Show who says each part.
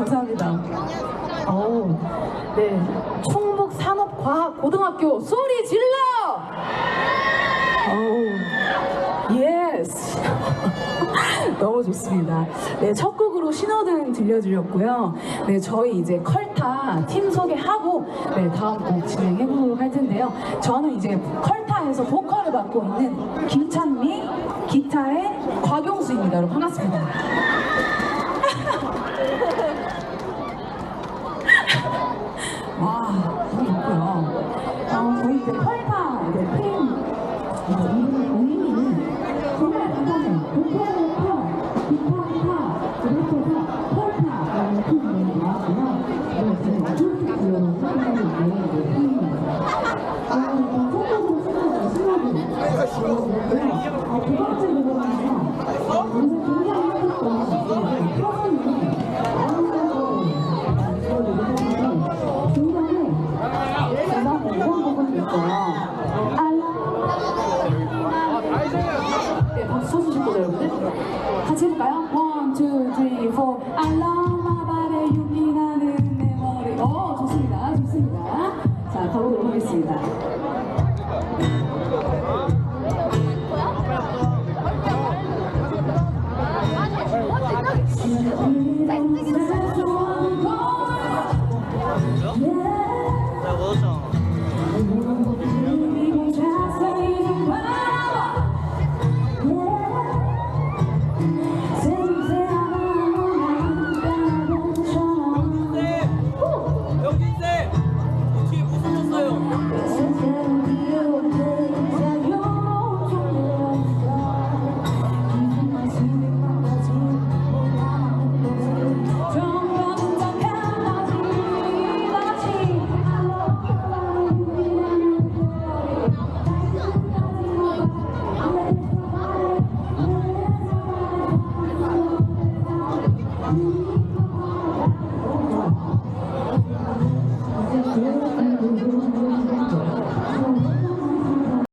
Speaker 1: 감사합니다. 어우, 네. 충북 산업과학 고등학교 소리 질러! 어우, 예스! 너무 좋습니다. 네, 첫 곡으로 신호등 들려드렸고요. 네, 저희 이제 컬타 팀 소개하고 네, 다음 곡 진행해보도록 할 텐데요. 저는 이제 컬타에서 보컬을 맡고 있는 김찬미 기타의 곽용수입니다. 여러분 반갑습니다. 이름을 올리는 정말 간단 是的。